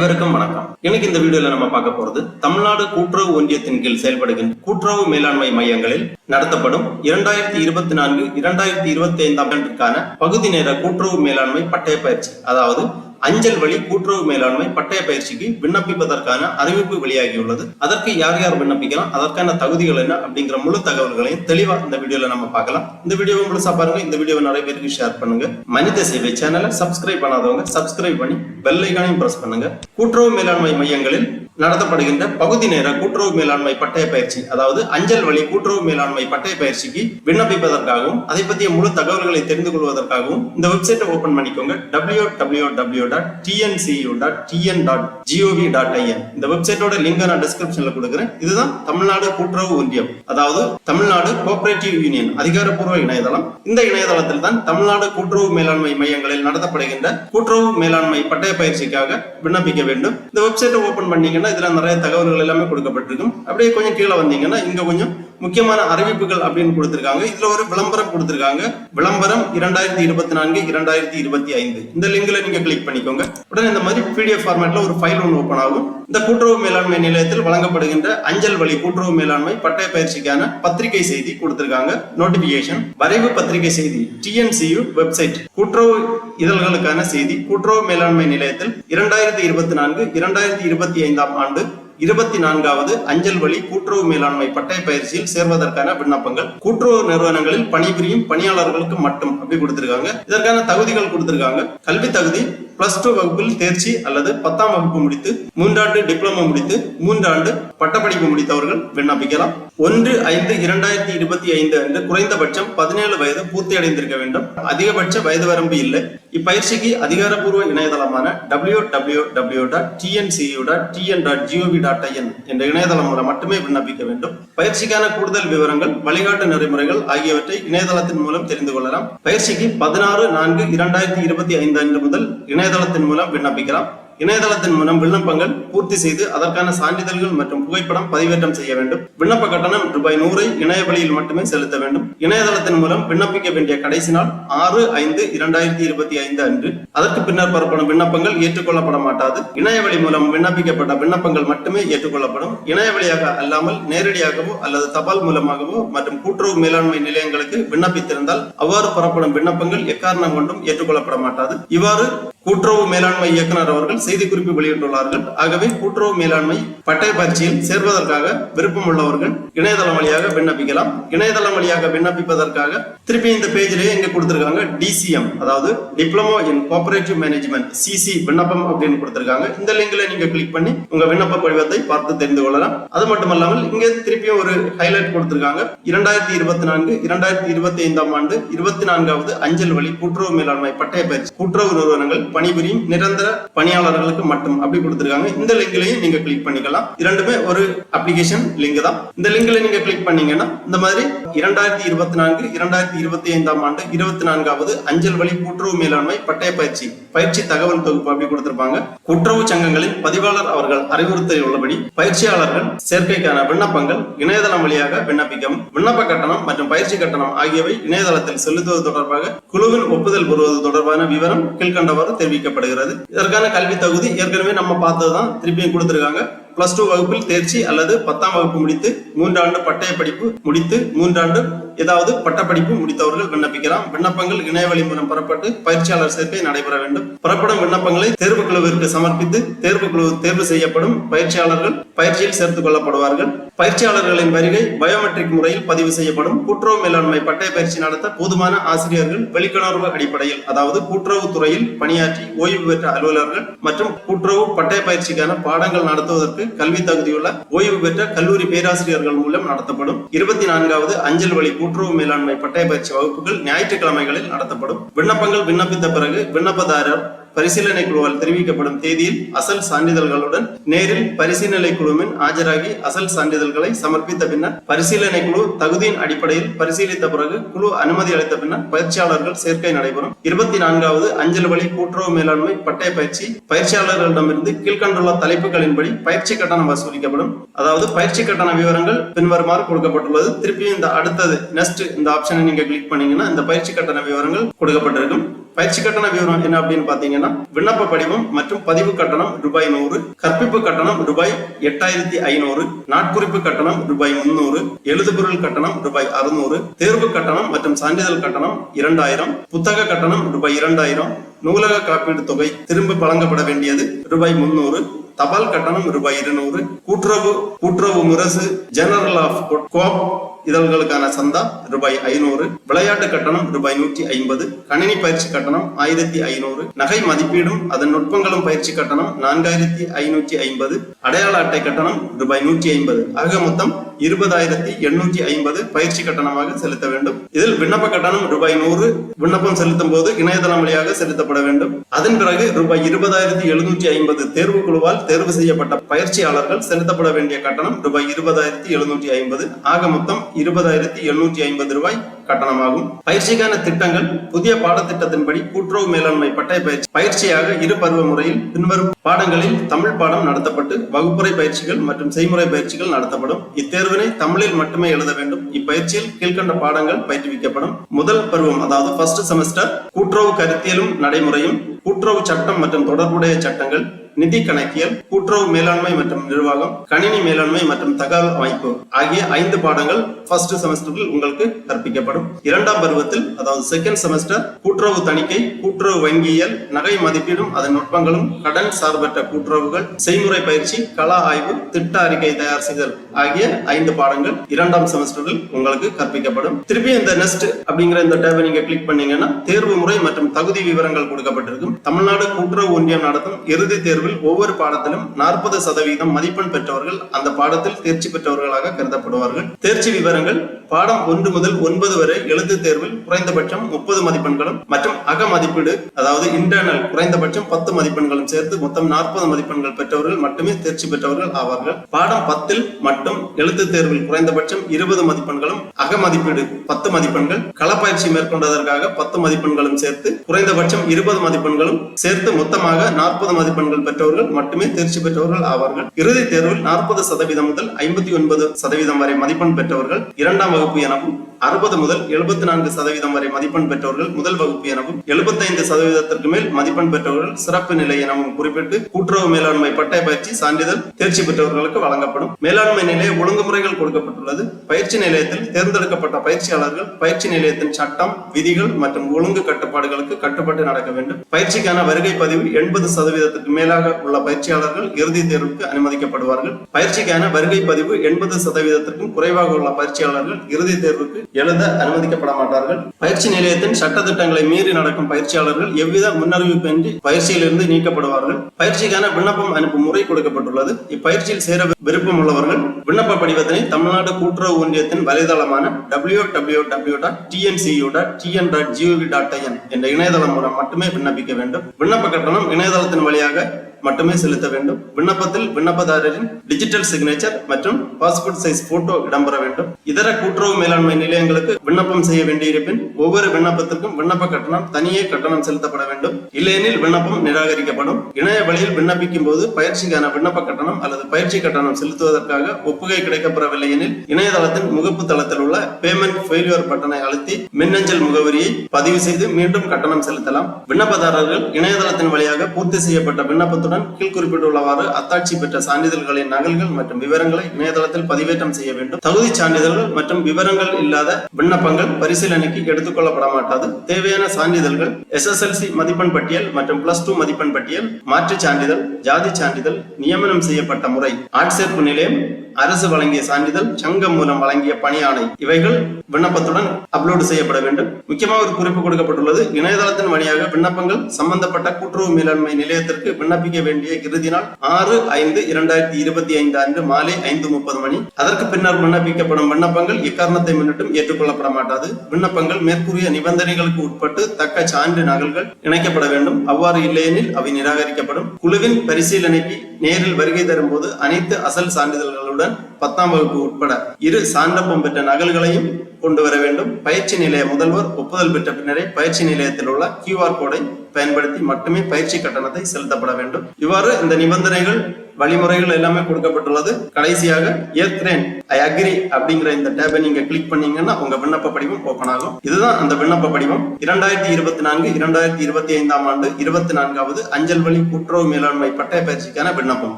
அனைவருக்கும் வணக்கம். இன்னைக்கு இந்த வீடியோல நம்ம பார்க்க போறது தமிழ்நாடு கூட்டுறவு ஒன்றியத்தின் கீழ் செயல்படுகின்ற கூட்டுறவு மேலாண்மை மையங்களில் நடத்தப்படும் இரண்டாயிரத்தி இருபத்தி நான்கு இரண்டாயிரத்தி இருபத்தி ஐந்தாம் ஆண்டிற்கான பகுதி நேர கூட்டுறவு மேலாண்மை பட்டய பயிற்சி. அதாவது அஞ்சல் வழி கூட்டுறவு மேலாண்மை பட்டய பயிற்சிக்கு விண்ணப்பிப்பதற்கான அறிவிப்பு வெளியாகியுள்ளது. அதற்கு யார் யார் விண்ணப்பிக்கலாம் அதற்கான தகுதிகள் என்ன அப்படிங்கிற முழு தகவல்களையும் தெளிவா இந்த வீடியோல நம்ம பார்க்கலாம். இந்த வீடியோவை முழுசா பாருங்க இந்த வீடியோவை நிறைய பேருக்கு ஷேர் பண்ணுங்க. மனித சேவை சேனலை சப்ஸ்கிரைப் பண்ணாதவங்க சப்ஸ்கிரைப் பண்ணி பெல் ஐக்கானையும் பிரஸ் பண்ணுங்க. கூட்டுறவு மேலாண்மை மையங்களில் நடத்தப்படுகின்ற பகுதி நேர கூட்டுறவு மேலாண்மை பட்டய பயிற்சி அதாவது அஞ்சல் வழி கூட்டுறவு மேலாண்மை பட்டய பயிற்சிக்கு விண்ணப்பிப்பதற்காகவும் அதை பற்றிய முழு தகவல்களை தெரிந்து கொள்வதற்காகவும் இந்த வெப்சைட்டை ஓபன் பண்ணிக்கோங்க. W W W dot TNCU dot TN dot GOV dot IN இந்த வெப்சைட்டோட லிங்க் நான் டிஸ்கிரிப்ஷன்ல கொடுக்குறேன். இதுதான் தமிழ்நாடு கூட்டுறவு ஒன்றியம் அதாவது தமிழ்நாடு கோஆபரேட்டிவ் யூனியன் அதிகாரப்பூர்வ இணையதளம். இந்த இணையதளத்தில் தான் தமிழ்நாடு கூட்டுறவு மேலாண்மை மையங்களில் நடத்தப்படுகின்ற கூட்டுறவு மேலாண்மை பட்டய பயிற்சிக்காக விண்ணப்பிக்க வேண்டும். இந்த வெப்சைட்டை ஓபன் பண்ணீங்கன்னா இதுல நிறைய தகவல்கள் எல்லாமே கொடுக்கப்பட்டிருக்கும். அப்படியே கொஞ்சம் கீழே வந்தீங்கன்னா இங்க கொஞ்சம் முக்கியமான அறிவிப்புகள் அப்படின்னு கொடுத்திருக்காங்க. இதுல ஒரு விளம்பரம் கொடுத்திருக்காங்க. விளம்பரம் இரண்டாயிரத்தி இருபத்தி நான்கு இரண்டாயிரத்தி இருபத்தி ஐந்து. இந்த லிங்க்ல நீங்க கிளிக் பண்ணிக்கோங்க. உடனே இந்த மாதிரி பிடிஎஃப் ஃபார்மேட்ல ஒரு ஃபைல் ஒன்று ஓப்பன் ஆகும். இந்த கூட்டுறவு மேலாண்மை நிலையத்தில் வழங்கப்படுகின்ற அஞ்சல் வழி கூட்டுறவு மேலாண்மை பட்டய பயிற்சிக்கான பத்திரிகை செய்தி கொடுத்திருக்காங்க. நோட்டிபிகேஷன் வரைவு பத்திரிகை செய்தி டிஎன்சியு வெப்சைட் கூட்டுறவு இதழ்களுக்கான செய்தி கூட்டுறவு மேலாண்மை நிலையத்தில் இரண்டாயிரத்தி இருபத்தி நான்கு இரண்டாயிரத்தி இருபத்தி ஐந்தாம் ஆண்டு இருபத்தி நான்காவது அஞ்சல் வழி கூட்டுறவு மேலாண்மை பட்டய பயிற்சியில் சேர்வதற்கான விண்ணப்பங்கள். கூட்டுறவு நிறுவனங்களில் பணிபுரியும் பணியாளர்களுக்கு மட்டும் அப்படி கொடுத்திருக்காங்க. இதற்கான தகுதிகள் கொடுத்திருக்காங்க. கல்வி தகுதி பிளஸ் டூ வகுப்பில் தேர்ச்சி அல்லது பத்தாம் வகுப்பு முடித்து மூன்றாண்டு டிப்ளமோ முடித்து மூன்றாண்டு பட்டப்படிப்பு முடித்தவர்கள் விண்ணப்பிக்கலாம். ஒன்று ஐந்து இரண்டாயிரத்தி இருபத்தி ஐந்து அன்று குறைந்தபட்சம் பதினேழு வயது பூர்த்தி அடைந்திருக்க வேண்டும். அதிகபட்ச வயது வரம்பு இல்லை. இப்பயிற்சிக்கு அதிகாரப்பூர்வ இணையதளமான W W W dot TNCU dot TN dot GOV dot IN என்ற இணையதளம் மூலம் மட்டுமே விண்ணப்பிக்க வேண்டும். பயிற்சிக்கான கூடுதல் விவரங்கள் வழிகாட்டு நெறிமுறைகள் ஆகியவற்றை இணையதளத்தின் மூலம் தெரிந்து கொள்ளலாம். பயிற்சிக்கு பதினாறு நான்கு இரண்டாயிரத்தி இருபத்தி ஐந்து அன்று முதல் இணையதளத்தின் மூலம் விண்ணப்பிக்கலாம். இணையதளத்தின் மூலம் விண்ணப்பங்கள் பூர்த்தி செய்து அதற்கான சான்றிதழ்கள் மற்றும் புகைப்படம் பதிவேற்றம் செய்ய வேண்டும். விண்ணப்ப கட்டணம் ரூபாய் நூறை இணைய வழியில் மட்டுமே செலுத்த வேண்டும். இணையதளத்தின் மூலம் விண்ணப்பிக்க வேண்டிய கடைசி நாள் ஆறு ஐந்து இரண்டாயிரத்தி இருபத்தி ஐந்து அன்று. அதற்கு பின்னர் பெறப்படும் விண்ணப்பங்கள் ஏற்றுக்கொள்ளப்பட மாட்டாது. இணையவழி மூலம் விண்ணப்பிக்கப்பட்ட விண்ணப்பங்கள் மட்டுமே ஏற்றுக்கொள்ளப்படும். இணைய வழியாக அல்லாமல் நேரடியாகவோ அல்லது தபால் மூலமாகவோ மற்றும் கூட்டுறவு மேலாண்மை நிலையங்களுக்கு விண்ணப்பித்திருந்தால் அவ்வாறு பெறப்படும் விண்ணப்பங்கள் எக்காரணம் கொண்டும் ஏற்றுக்கொள்ளப்பட மாட்டாது. இவ்வாறு கூட்டுறவு மேலாண்மை இயக்குனர் அவர்கள் செய்திக்குறிப்பு வெளியிட்டுள்ளார்கள். ஆகவே கூட்டுறவு மேலாண்மை பட்டய பயிற்சியில் சேர்வதற்காக விருப்பம் உள்ளவர்கள் இணையதளம் வழியாக விண்ணப்பிக்கலாம். இணையதளம் வழியாக விண்ணப்பிப்பதற்காக திருப்பி இந்த பேஜிலேயே இங்க கொடுத்திருக்காங்க டிசிஎம் அதாவது diploma in cooperative management CC விண்ணப்பம் அப்படின்னு கொடுத்திருக்காங்க. இந்த லிங்க்ல நீங்க கிளிக் பண்ணி உங்க விண்ணப்ப படிவத்தை பார்த்து தெரிந்து கொள்ளலாம். அது மட்டுமல்லாமல் இங்க திருப்பியும் ஒரு ஹைலைட் கொடுத்திருக்காங்க. இரண்டாயிரத்தி இருபத்தி நான்கு இரண்டாயிரத்தி இருபத்தி ஐந்தாம் ஆண்டு இருபத்தி நான்காவது அஞ்சல் வழி கூட்டுறவு மேலாண்மை பட்டய பயிற்சி கூட்டுறவு நிறுவனங்கள் பணிபுரியும் நிரந்தர பணியாளர்களுக்கு மட்டும் அப்படி கொடுத்திருக்காங்க. இந்த லிங்க்லயும் நீங்க கிளிக் பண்ணிக்கலாம். இரண்டுமே ஒரு அப்ளிகேஷன் லிங்க் தான். இந்த லிங்க்ல நீங்க கிளிக் பண்ணீங்கன்னா இந்த மாதிரி இரண்டாயிரத்தி இருபத்தி நான்கு இரண்டாயிரத்தி இருபத்தி ஐந்தாம் ஆண்டு இருபத்தி நான்காவது அஞ்சல் வழி கூட்டுறவு மேலாண்மை பட்டய பயிற்சி பயிற்சி தகவல் தொகுப்பு அப்படி கொடுத்திருப்பாங்க. கூட்டுறவு சங்கங்களின் பதிவாளர் அவர்கள் அறிவுறுத்தல் உள்ளபடி பயிற்சியாளர்கள் சேர்க்கைக்கான விண்ணப்பங்கள் இணையதளம் வழியாக விண்ணப்பிக்கவும் விண்ணப்ப கட்டணம் மற்றும் பயிற்சி கட்டணம் ஆகியவை இணையதளத்தில் செலுத்துவது தொடர்பாக குழுவின் ஒப்புதல் பெறுவது தொடர்பான விவரம் கீழ்கண்டவாறு தெரிவிக்கப்படுகிறது. இதற்கான கல்வி தகுதி ஏற்கனவே நம்ம பார்த்ததுதான் திருப்பியும் கொடுத்திருக்காங்க. பிளஸ் டூ வகுப்பில் தேர்ச்சி அல்லது பத்தாம் வகுப்பு முடித்து மூன்றாண்டு பட்டய படிப்பு முடித்து மூன்றாண்டு ஏதாவது பட்டப்படிப்பு முடித்தவர்கள் விண்ணப்பிக்கலாம். விண்ணப்பங்கள் இணையவழி மூலம் பெறப்பட்டு பயிற்சியாளர் சேர்க்கை நடைபெற வேண்டும். பெறப்படும் விண்ணப்பங்களை தேர்வு குழுவிற்கு சமர்ப்பித்து தேர்வு குழு தேர்வு செய்யப்படும் பயிற்சியாளர்கள் பயிற்சியில் சேர்த்துக் கொள்ளப்படுவார்கள். பயிற்சியாளர்களின் வருகை பயோமெட்ரிக் முறையில் பதிவு செய்யப்படும். கூட்டுறவு மேலாண்மை பட்டய பயிற்சி நடத்த போதுமான ஆசிரியர்கள் வெளிக்கணர்வு அடிப்படையில் அதாவது கூட்டுறவு துறையில் பணியாற்றி ஓய்வு பெற்ற அலுவலர்கள் மற்றும் கூட்டுறவு பட்டய பயிற்சிக்கான பாடங்கள் நடத்துவதற்கு கல்வி தகுதியுள்ள ஓய்வு பெற்ற கல்லூரி பேராசிரியர்கள் மூலம் நடத்தப்படும். இருபத்தி நான்காவது அஞ்சல் வழி கூட்டுறவு மேலாண்மை பட்டய பயிற்சி வகுப்புகள் ஞாயிற்றுக்கிழமைகளில் நடத்தப்படும். விண்ணப்பங்கள் விண்ணப்பித்த பிறகு விண்ணப்பதாரர் பரிசீலனை குழுவால் தெரிவிக்கப்படும் தேதியில் அசல் சான்றிதழ்களுடன் நேரில் பரிசீலனை குழுவின் ஆஜராகி அசல் சான்றிதழ்களை சமர்ப்பித்த பின்னர் பரிசீலனை குழு தகுதியின் அடிப்படையில் பரிசீலித்த பிறகு குழு அனுமதி அளித்த பின்னர் பயிற்சியாளர்கள் சேர்க்கை நடைபெறும். இருபத்தி நான்காவது அஞ்சல் வழி கூட்டுறவு மேலாண்மை பட்டய பயிற்சி. பயிற்சியாளர்களிடமிருந்து கீழ்கண்டுள்ள தலைப்புகளின்படி பயிற்சி கட்டணம் வசூலிக்கப்படும். அதாவது பயிற்சி கட்டண விவரங்கள் பின்வருமாறு கொடுக்கப்பட்டுள்ளது. திருப்பியும் இந்த அடுத்தது நெக்ஸ்ட் இந்த ஆப்ஷனை நீங்க கிளிக் பண்ணீங்கன்னா இந்த பயிற்சி கட்டண விவரங்கள் கொடுக்கப்பட்டிருக்கும். பயிற்சி கட்டண விவரம் என்ன அப்படின்னு பாத்தீங்கன்னா விண்ணப்ப படிவம் மற்றும் பதிவு கட்டணம் ரூபாய் நூறு கற்பிப்பு கட்டணம் ரூபாய் எட்டாயிரத்தி ஐநூறு நாட்குறிப்பு கட்டணம் ரூபாய் முன்னூறு எழுதுபொருள் கட்டணம் ரூபாய் அறுநூறு தேர்வு கட்டணம் மற்றும் சான்றிதழ் கட்டணம் இரண்டாயிரம் புத்தக கட்டணம் ரூபாய் இரண்டாயிரம் நூலக காப்பீடு தொகை திரும்ப வழங்கப்பட வேண்டியது ரூபாய் முன்னூறு தபால் கட்டணம் ரூபாய் இருநூறு கூட்டுறவு கூட்டுறவு முரசு ஜெனரல் ஆஃப் கோப் இதழ்களுக்கான சந்தா ரூபாய் ஐநூறு விளையாட்டு கட்டணம் ரூபாய் நூற்றி ஐம்பது கணினி பயிற்சி கட்டணம் ஆயிரத்தி ஐநூறு நகை மதிப்பீடும் அதன் நுட்பங்களும் பயிற்சி கட்டணம் நான்காயிரத்தி ஐநூற்றி ஐம்பது அடையாள அட்டை கட்டணம் ரூபாய் நூற்றி ஐம்பது. ஆக மொத்தம் இருபதாயிரத்தி எண்ணூற்றி ஐம்பது பயிற்சி கட்டணமாக செலுத்த வேண்டும். இதில் விண்ணப்ப கட்டணம் ரூபாய் நூறு விண்ணப்பம் செலுத்தும் போது இணையதளம் வழியாக செலுத்தப்பட வேண்டும். அதன் பிறகு ரூபாய் இருபதாயிரத்தி எழுநூற்றி ஐம்பது தேர்வு குழுவால் தேர்வு செய்யப்பட்ட பயிற்சியாளர்கள் செலுத்தப்பட வேண்டிய கட்டணம் ரூபாய் இருபதாயிரத்தி எழுநூற்றி ஐம்பது. ஆக மொத்தம் இருபதாயிரத்தி எழுநூற்றி ஐம்பது ரூபாய் கட்டணமாகும். பயிற்சிக்கான திட்டங்கள் புதிய பாடத்திட்டத்தின்படி கூட்டுறவு மேலாண்மை பட்டய பயிற்சி பயிற்சியாக இரு பருவ முறையில் பின்வரும் பாடங்களில் தமிழ் பாடம் நடத்தப்பட்டு வகுப்புறை பயிற்சிகள் மற்றும் செய்முறை பயிற்சிகள் நடத்தப்படும். இத்தேர்வினை தமிழில் மட்டுமே எழுத வேண்டும். இப்பயிற்சியில் கீழ்கண்ட பாடங்கள் பயிற்றுவிக்கப்படும். முதல் பருவம் அதாவது ஃபர்ஸ்ட் செமஸ்டர் கூட்டுறவு கருத்தியலும் நடைமுறையும் கூட்டுறவு சட்டம் மற்றும் தொடர்புடைய சட்டங்கள் நிதி கணக்கியல் கூட்டுறவு மேலாண்மை மற்றும் நிர்வாகம் கணினி மேலாண்மை மற்றும் தகவல் அமைப்பு ஆகிய ஐந்து பாடங்கள் ஃபர்ஸ்ட் செமஸ்டரில் உங்களுக்கு கற்பிக்கப்படும். இரண்டாம் பருவத்தில் அதாவது செகண்ட் செமஸ்டர் கூட்டுறவு தணிக்கை கூட்டுறவு வங்கியியல் நகை மதிப்பீடும் அதன் நுட்பங்களும் கடன் சார்பற்ற கூட்டுறவுகள் செய்முறை பயிற்சி கலா ஆய்வு திட்ட அறிக்கை தயார் செய்தல் ஆகிய ஐந்து பாடங்கள் இரண்டாம் செமஸ்டரில் உங்களுக்கு கற்பிக்கப்படும். திருப்பி இந்த நெஸ்ட் அப்படிங்கிற இந்த டேபை நீங்க கிளிக் பண்ணீங்கன்னா தேர்வு முறை மற்றும் தகுதி விவரங்கள் கொடுக்கப்பட்டிருக்கும். தமிழ்நாடு கூட்டுறவு ஒன்றியம் நடத்தும் இறுதி தேர்வில் ஒவ்வொரு பாடத்திலும் நாற்பது சதவீதம் மதிப்பெண் பெற்றவர்கள் அந்த பாடத்தில் தேர்ச்சி பெற்றவர்களாக கருதப்படுவார்கள். தேர்ச்சி விவரங்கள் பாடம் ஒன்று முதல் ஒன்பது வரை எழுத்து தேர்வில் குறைந்தபட்சம் முப்பது மதிப்பெண்களும் மற்றும் அக மதிப்பீடு அதாவது இன்டர்னல் குறைந்தபட்சம் பத்து மதிப்பெண்களும் சேர்த்து மொத்தம் நாற்பது மதிப்பெண்கள் பெற்றவர்கள் மட்டுமே தேர்ச்சி பெற்றவர்கள் ஆவார்கள். பாடம் பத்தில் மட்டும் எழுத்து தேர்வில் குறைந்தபட்சம் இருபது மதிப்பெண்களும் அக மதிப்பீடு பத்து மதிப்பெண்கள் களப்பயிற்சி மேற்கொண்டதற்காக பத்து மதிப்பெண்களும் சேர்த்து குறைந்தபட்சம் இருபது மதிப்பெண்களும் சேர்த்து மொத்தமாக நாற்பது மதிப்பெண்கள் பெற்றவர்கள் மட்டுமே தேர்ச்சி பெற்றவர்கள் ஆவார்கள். இறுதி தேர்வில் நாற்பது சதவீதம் முதல் ஐம்பத்தி ஒன்பது சதவீதம் வரை மதிப்பெண் பெற்றவர்கள் இரண்டாம் வகுப்பு எனவும் அறுபது முதல் எழுபத்தி நான்கு சதவீதம் வரை மதிப்பெண் பெற்றவர்கள் முதல் வகுப்பு எனவும் எழுபத்தைந்து சதவீதத்திற்கு மேல் மதிப்பெண் பெற்றவர்கள் சிறப்பு நிலை எனவும் குறிப்பிட்டு கூட்டுறவு மேலாண்மை பட்டய பயிற்சி சான்றிதழ் தேர்ச்சி பெற்றவர்களுக்கு வழங்கப்படும். மேலாண்மை நிலைய ஒழுங்குமுறைகள் கொடுக்கப்பட்டுள்ளது. பயிற்சி நிலையத்தில் தேர்ந்தெடுக்கப்பட்ட பயிற்சியாளர்கள் பயிற்சி நிலையத்தின் சட்டம் விதிகள் மற்றும் ஒழுங்கு கட்டுப்பாடுகளுக்கு கட்டுப்பட்டு நடக்க வேண்டும். பயிற்சிக்கான வருகை பதிவு எண்பது சதவீதத்துக்கு மேலாக உள்ள பயிற்சியாளர்கள் இறுதி தேர்வுக்கு அனுமதிக்கப்படுவார்கள். பயிற்சிக்கான வருகை பதிவு எண்பது சதவீதத்திற்கும் குறைவாக உள்ள பயிற்சியாளர்கள் இறுதி தேர்வுக்கு எழுத அனுமதிக்கப்பட மாட்டார்கள் பயிற்சி நிலையத்தின் சட்டத்திட்டங்களை மீறி நடக்கும் பயிற்சியாளர்கள் எவ்வித முன்னறிவிப்பின்றி பயிற்சியிலிருந்து நீக்கப்படுவார்கள். பயிற்சிக்கான விண்ணப்பம் அனுப்பும் முறை கொடுக்கப்பட்டுள்ளது. இப்பயிற்சியில் சேர விருப்பம் உள்ளவர்கள் விண்ணப்ப படிவத்தினை தமிழ்நாடு கூட்டுறவு ஒன்றியத்தின் வலைதளமான W W W dot TNCU dot TN dot GOV dot IN என்ற இணையதளம் மூலம் மட்டுமே விண்ணப்பிக்க வேண்டும். விண்ணப்ப கட்டணம் இணையதளத்தின் வழியாக மட்டுமே செலுத்த வேண்டும். விண்ணப்பத்தில் விண்ணப்பதாரரின் டிஜிட்டல் சிக்னேச்சர் மற்றும் பாஸ்போர்ட் சைஸ் போட்டோ இடம்பெற வேண்டும். இதர கூட்டுறவு மேலாண்மை நிலையங்களுக்கு விண்ணப்பம் செய்ய வேண்டியிருப்பின் ஒவ்வொரு விண்ணப்பத்திற்கும் விண்ணப்ப கட்டணம் தனியே கட்டணம் செலுத்தப்பட வேண்டும். இல்லையெனில் விண்ணப்பம் நிராகரிக்கப்படும். இணைய வழியில் விண்ணப்பிக்கும் போது பயிற்சிக்கான விண்ணப்ப கட்டணம் அல்லது பயிற்சி கட்டணம் செலுத்துவதற்காக ஒப்புகை கிடைக்கப்பெறவில்லை எனில் இணையதளத்தின் முகப்பு தளத்தில் உள்ள பேமெண்ட் ஃபெயிலியர் பட்டனை அழுத்தி மின்னஞ்சல் முகவரியை பதிவு செய்து மீண்டும் கட்டணம் செலுத்தலாம். விண்ணப்பதாரர்கள் இணையதளத்தின் வழியாக பூர்த்தி செய்யப்பட்ட விண்ணப்பத்துடன் கீழ் குறிப்பிட்டுள்ளவாறு அத்தாட்சி பெற்ற சான்றிதழ்களின் நகல்கள் மற்றும் விவரங்களை இணையதளத்தில் பதிவேற்றம் செய்ய வேண்டும். தகுதி சான்றிதழ்கள் மற்றும் விவரங்கள் இல்லாத விண்ணப்பங்கள் பரிசீலனைக்கு எடுத்துக்கொள்ளப்பட மாட்டாது தேவையான சான்றிதழ்கள் எஸ்எஸ்எல்சி மதிப்பெண் பட்டியல் மற்றும் பிளஸ் டூ மதிப்பெண் பட்டியல் மாற்றுச் சான்றிதழ் ஜாதி சான்றிதழ் நியமனம் செய்யப்பட்ட முறை ஆட்சேர்ப்பு நிலையம் அரசு வழங்கிய சான்றிதழ் சங்கம் மூலம் வழங்கிய பணியாணை இவைகள் விண்ணப்பத்துடன் அப்லோடு செய்யப்பட வேண்டும். முக்கியமாக ஒரு குறிப்பு கொடுக்கப்பட்டுள்ளது. இணையதளத்தின் வழியாக விண்ணப்பங்கள் சம்பந்தப்பட்ட கூட்டுறவு மேலாண்மை நிலையத்திற்கு விண்ணப்பிக்க வேண்டிய இறுதி நாள் ஆறு ஐந்து இரண்டாயிரத்தி இருபத்தி ஐந்து அன்று மாலை ஐந்து முப்பது மணி. அதற்கு பின்னர் விண்ணப்பிக்கப்படும் விண்ணப்பங்கள் எக்காரணத்தை முன்னிட்டும் ஏற்றுக்கொள்ளப்பட மாட்டாது. விண்ணப்பங்கள் மேற்கூறிய நிபந்தனைகளுக்கு உட்பட்டு தக்க சான்று நகல்கள் இணைக்கப்பட வேண்டும். அவ்வாறு இல்லையெனில் அவை நிராகரிக்கப்படும். குழுவின் பரிசீலனைக்கு நேரில் வருகை தரும்போது அனைத்து அசல் சான்றிதழ்களும் சான்றிதழ்களுடன் பத்தாம் வகுப்பு உட்பட இரு சான்றப்பம் பெற்ற நகல்களையும் கொண்டு வர வேண்டும். பயிற்சி நிலைய முதல்வர் ஒப்புதல் பெற்ற பின்னரே பயிற்சி நிலையத்தில் உள்ள கியூஆர் கோடை பயன்படுத்தி மட்டுமே பயிற்சி கட்டணத்தை செலுத்தப்பட வேண்டும். இவ்வாறு இந்த நிபந்தனைகள் வழிமுறைகள் எல்லாமே கொடுக்கப்பட்டுள்ளது. கடைசியாக ஏற்கிறேன். ஐ அக்ரி அப்படிங்கிற இந்த டேபை நீங்க கிளிக் பண்ணீங்கன்னா உங்க விண்ணப்ப படிவம் ஓபன் ஆகும். இதுதான் அந்த விண்ணப்ப படிவம். இரண்டாயிரத்தி இருபத்தி நான்கு இரண்டாயிரத்தி இருபத்தி ஐந்தாம் ஆண்டு இருபத்தி நான்காவது அஞ்சல் வழி கூட்டுறவு மேலாண்மை பட்டய பயிற்சிக்கான விண்ணப்பம்.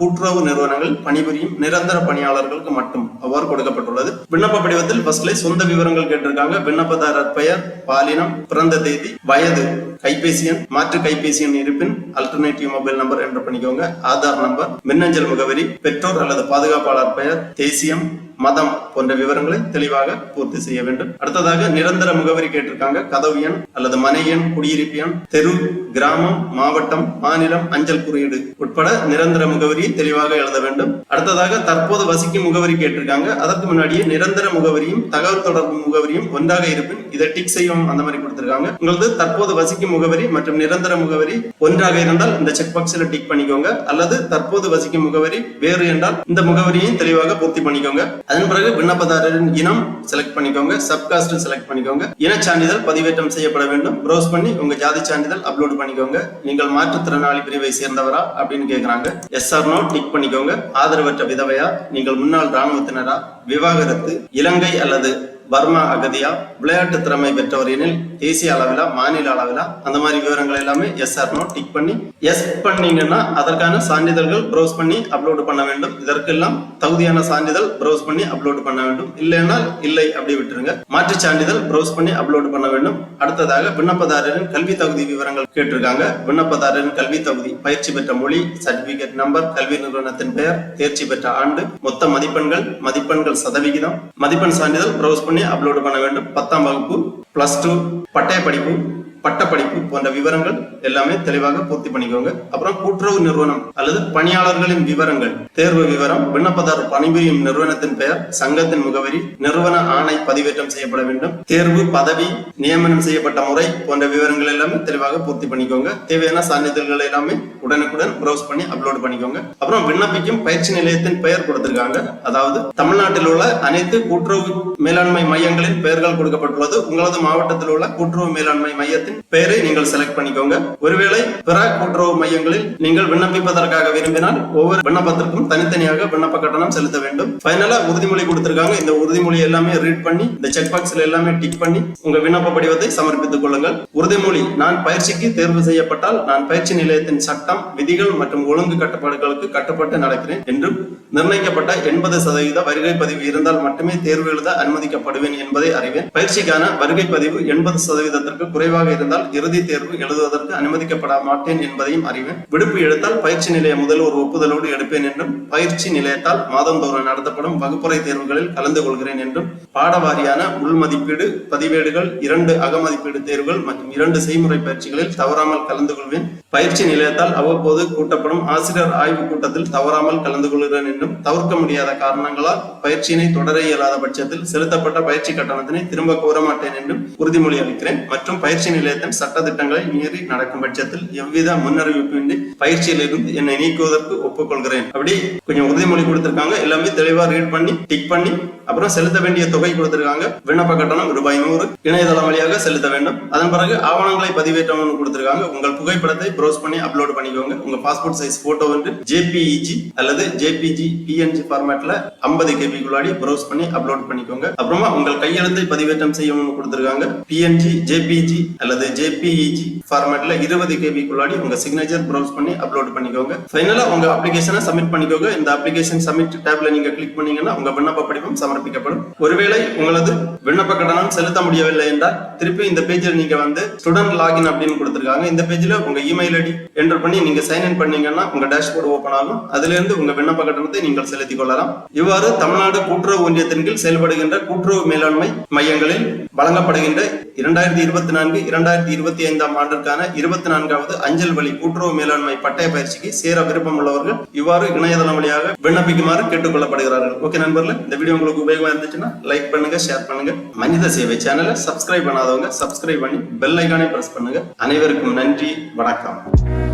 கூட்டுறவு நிறுவனங்கள் பணிபுரியும் நிரந்தர பணியாளர்களுக்கு மட்டும் அவ்வாறு கொடுக்கப்பட்டுள்ளது. விண்ணப்ப படிவத்தில் ஃபர்ஸ்ட்ல சொந்த விவரங்கள் கேட்டிருக்காங்க. விண்ணப்பதாரர் பெயர் பாலினம் பிறந்த தேதி வயது கைபேசி எண் மாற்று கைபேசி எண் இருப்பின் அல்டர்னேட்டிவ் மொபைல் நம்பர் என்று பண்ணிக்கோங்க. ஆதார் நம்பர் மின்னஞ்சல் முகவரி பெற்றோர் அல்லது பாதுகாப்பாளர் பெயர் தேசியம் மதம் போன்ற விவரங்களை தெளிவாக பூர்த்தி செய்ய வேண்டும். அடுத்ததாக நிரந்தர முகவரி கேட்டிருக்காங்க. கதவு எண் அல்லது மனை எண் குடியிருப்பு எண் தெரு கிராமம் மாவட்டம் மாநிலம் அஞ்சல் குறியீடு உட்பட நிரந்தர முகவரியை தெளிவாக எழுத வேண்டும். அடுத்ததாக தற்போது வசிக்கும் முகவரி கேட்டிருக்காங்க. அதற்கு முன்னாடியே நிரந்தர முகவரியும் தகவல் தொடர்பு முகவரியும் ஒன்றாக இருப்பின் இதை டிக் செய்யும் அந்த மாதிரி கொடுத்திருக்காங்க. உங்களது தற்போது வசிக்கும் முகவரி மற்றும் நிரந்தர முகவரி ஒன்றாக இருந்தால் இந்த செக் பாக்ஸ்ல டிக் பண்ணிக்கோங்க. அல்லது தற்போது வசிக்கும் முகவரி வேறு என்றால் இந்த முகவரியையும் தெளிவாக பூர்த்தி பண்ணிக்கோங்க. அதன் பிறகு விண்ணப்பதாரரின் இனம் செலக்ட் பண்ணிக்கோங்க சப்காஸ்ட் செலக்ட் பண்ணிக்கோங்க. இனச் சான்றிதழ் பதிவேற்றம் செய்யப்பட வேண்டும். ப்ரௌஸ் பண்ணி உங்க ஜாதி சான்றிதழ் அப்லோட் பண்ணிக்கோங்க. நீங்கள் மாற்றுத்திறனாளி பிரிவை சேர்ந்தவரா அப்படின்னு கேட்கறாங்க எஸ் ஆர் நோ டிக் பண்ணிக்கோங்க. ஆதரவற்ற விதவையா? நீங்கள் முன்னாள் ராணுவத்தினரா விவாகரத்து இலங்கை அல்லது பர்மா அகதியா? விளையாட்டு திறமை பெற்றவர் எனில் தேசிய அளவிலா மாநில அளவிலா அந்த மாதிரி விவரங்கள் எல்லாமே எஸ் ஆர் நோ டிக் பண்ணி எஸ் பண்ணீங்கன்னா அதற்கான சான்றிதழ்கள் ப்ரௌஸ் பண்ணி அப்லோடு பண்ண வேண்டும். இதற்கெல்லாம் தகுதியான சான்றிதழ் ப்ரௌஸ் பண்ணி அப்லோடு பண்ண வேண்டும். இல்லைன்னா இல்லை அப்படி விட்டுருங்க. மாற்று சான்றிதழ் ப்ரௌஸ் பண்ணி அப்லோடு பண்ண வேண்டும். அடுத்ததாக விண்ணப்பதாரரின் கல்வி தகுதி விவரங்கள் கேட்டிருக்காங்க. விண்ணப்பதாரரின் கல்வி தகுதி பயிற்சி பெற்ற மொழி சர்டிபிகேட் நம்பர் கல்வி நிறுவனத்தின் பெயர் தேர்ச்சி பெற்ற ஆண்டு மொத்த மதிப்பெண்கள் மதிப்பெண்கள் சதவிகிதம் மதிப்பெண் சான்றிதழ் ப்ரௌஸ் பண்ணி அப்லோடு பண்ண வேண்டும். பத்தாம் வகுப்பு பிளஸ் டூ பட்டய படிப்பு பட்டப்படிப்பு போன்ற விவரங்கள் எல்லாமே தெளிவாக பூர்த்தி பண்ணிக்கோங்க. அப்புறம் கூட்டுறவு நிறுவனம் அல்லது பணியாளர்களின் விவரங்கள் தேர்வு விவரம் விண்ணப்பதார் பணிபுரியும் நிறுவனத்தின் பெயர் சங்கத்தின் முகவரி நிறுவன ஆணை பதிவேற்றம் செய்யப்பட வேண்டும் தேர்வு பதவி நியமனம் செய்யப்பட்ட முறை போன்ற விவரங்கள் எல்லாமே தெளிவாக பூர்த்தி பண்ணிக்கோங்க. தேவையான சான்றிதழ்கள் எல்லாமே உடனுக்குடன் ப்ரௌஸ் பண்ணி அப்லோட் பண்ணிக்கோங்க. அப்புறம் விண்ணப்பிக்கும் பயிற்சி நிலையத்தின் பெயர் கொடுத்திருக்காங்க. அதாவது தமிழ்நாட்டில் உள்ள அனைத்து கூட்டுறவு மேலாண்மை மையங்களின் பெயர்கள் கொடுக்கப்பட்டுள்ளது. உங்களது மாவட்டத்தில் உள்ள கூட்டுறவு மேலாண்மை மையத்தின் பெயரை நீங்கள் செலக்ட் பண்ணிக்கோங்க. ஒருவேளை பிற கூட்டுறவு மையங்களில் நீங்கள் விண்ணப்பிப்பதற்காக விரும்பினால் ஒவ்வொரு விண்ணப்பத்திற்கும் தனித்தனியாக விண்ணப்ப கட்டணம் செலுத்த வேண்டும். ஃபைனலா உறுதிமொழி கொடுத்திருக்காங்க. இந்த உறுதிமொழி எல்லாமே ரீட் பண்ணி இந்த செக் பாக்ஸ்ல எல்லாமே டிக் பண்ணி உங்க விண்ணப்ப படிவத்தை சமர்ப்பித்துக் கொள்ளுங்கள். உறுதிமொழி நான் பயிற்சிக்கு தேர்வு செய்யப்பட்டால் நான் பயிற்சி நிலையத்தின் சட்டம் விதிகள் மற்றும் ஒழுங்கு கட்டுப்பாடுகளுக்கு கட்டுப்பட்டு நடக்கிறேன் என்றும் நிர்ணயிக்கப்பட்ட எண்பது சதவீத வருகை பதிவு இருந்தால் மட்டுமே தேர்வு எழுத அனுமதிக்கப்படுவேன் என்பதை அறிவேன். பயிற்சிக்கான வருகை பதிவு எண்பது சதவீதத்திற்கு குறைவாக இருந்தால் இறுதி தேர்வு எழுதுவதற்கு அனுமதிக்கப்பட மாட்டேன் என்பதையும் அறிவேன். விடுப்பு எடுத்தால் பயிற்சி நிலைய முதல்வர் ஒப்புதலோடு எடுப்பேன் என்றும் பயிற்சி நிலையத்தால் மாதந்தோறும் நடத்தப்படும் வகுப்பறை தேர்வுகளில் கலந்து கொள்கிறேன் என்றும் பாடவாரியான உள் மதிப்பீடு பதிவேடுகள் இரண்டு அகமதிப்பீடு தேர்வுகள் மற்றும் இரண்டு செய்முறை பயிற்சிகளில் தவறாமல் கலந்து கொள்வேன். பயிற்சி நிலையத்தால் அவ்வப்போது கூட்டப்படும் ஆசிரியர் ஆய்வு கூட்டத்தில் தவறாமல் கலந்து கொள்கிறேன் என்றும் தவிர்க்க முடியாத காரணங்களால் பயிற்சியினை தொடர இயலாத பட்சத்தில் செலுத்தப்பட்ட பயிற்சி கட்டணத்தினை திரும்ப கோர மாட்டேன் என்றும் உறுதிமொழி அளிக்கிறேன். மற்றும் பயிற்சி நிலையத்தின் சட்ட திட்டங்களை மீறி நடக்கும் பட்சத்தில் எவ்வித முன்னறிவிப்பின்றி பயிற்சியிலிருந்து என்னை நீக்குவதற்கு ஒப்புக்கொள்கிறேன். அப்படி கொஞ்சம் உறுதிமொழி கொடுத்திருக்காங்க. எல்லாமே தெளிவா ரீட் பண்ணி டிக் பண்ணி அப்புறம் செலுத்த வேண்டிய தொகை கொடுத்திருக்காங்க. விண்ணப்ப கட்டணம் ரூபாய் நூறு. இணையதளம் வழியாக செலுத்த வேண்டும். அதன் பிறகு ஆவணங்களை பதிவேற்றம்னு கொடுத்திருக்காங்க. உங்கள் புகைப்படத்தை ப்ரௌஸ் பண்ணி அப்லோட் பண்ணிக்கோங்க உங்க பாஸ்போர்ட் சைஸ் போட்டோ வந்து ஜேபிஇஜி அல்லது ஜேபிஜி பிஎன்ஜி ஃபார்மேட்ல ஐம்பது கேபிக்குள்ளாடி ப்ரௌஸ் பண்ணி அப்லோட் பண்ணிக்கோங்க. அப்புறமா உங்கள் கையெழுத்தை பதிவேற்றம் செய்யணும்னு கொடுத்துருக்காங்க. பிஎன்ஜி ஜேபிஜி அல்லது ஜேபிஇஜி ஃபார்மேட்ல இருபது கேபிக்குள்ளாடி உங்க சிக்னேச்சர் ப்ரௌஸ் பண்ணி அப்லோட் பண்ணிக்கோங்க. ஃபைனலா உங்க அப்ளிகேஷனை சப்மிட் பண்ணிக்கோங்க. இந்த அப்ளிகேஷன் சப்மிட் டேப்ல நீங்க கிளிக் பண்ணீங்கன்னா உங்க விண்ணப்ப படிவம் சமர்ப்பிக்கப்படும். ஒருவேளை உங்களது விண்ணப்ப கட்டணம் செலுத்த முடியவில்லை என்றால் திருப்பி இந்த பேஜில் நீங்க வந்து ஸ்டூடெண்ட் லாகின் அப்படின்னு கொடுத்துருக்காங்க. இந்த பேஜ்ல உங்க இமெயில் ஐடி என்டர் பண்ணி நீங்க சைன் இன் பண்ணீங்கன்னா உங்க டேஷ்போர்டு ஓபன் ஆகும். அதுல இருந்து உங்க விண்ணப்ப கட்டணத்தை நீங்கள் செலுத்திக் கொள்ளலாம். இவ்வாறு தமிழ்நாடு கூட்டுறவு ஒன்றியத்தின் கீழ் செயல்படுகின்ற கூட்டுறவு மேலாண்மை மையங்களில் வழங்கப்படுகின்ற இரண்டாயிரத்தி இருபத்தி நான்கு இரண்டாயிரத்தி இருபத்தி ஐந்தாம் ஆண்டிற்கான இருபத்தி நான்காவது அஞ்சல் வழி கூட்டுறவு மேலாண்மை பட்டய பயிற்சிக்கு சேர விருப்பம் உள்ளவர்கள் இவ்வாறு இணையதளம் வழியாக விண்ணப்பிக்குமாறு கேட்டுக்கொள்ளப்படுகிறார்கள் ஓகே நண்பர்களே இந்த வீடியோ உங்களுக்கு உபயோகமா இருந்துச்சுன்னா லைக் பண்ணுங்க ஷேர் பண்ணுங்க. மனித சேவை சேனலை சப்ஸ்கிரைப் பண்ணாதவங்க சப்ஸ்கிரைப் பண்ணி பெல் ஐக்கானே பிரஸ் பண்ணுங்க. அனைவருக்கும் நன்றி வணக்கம்.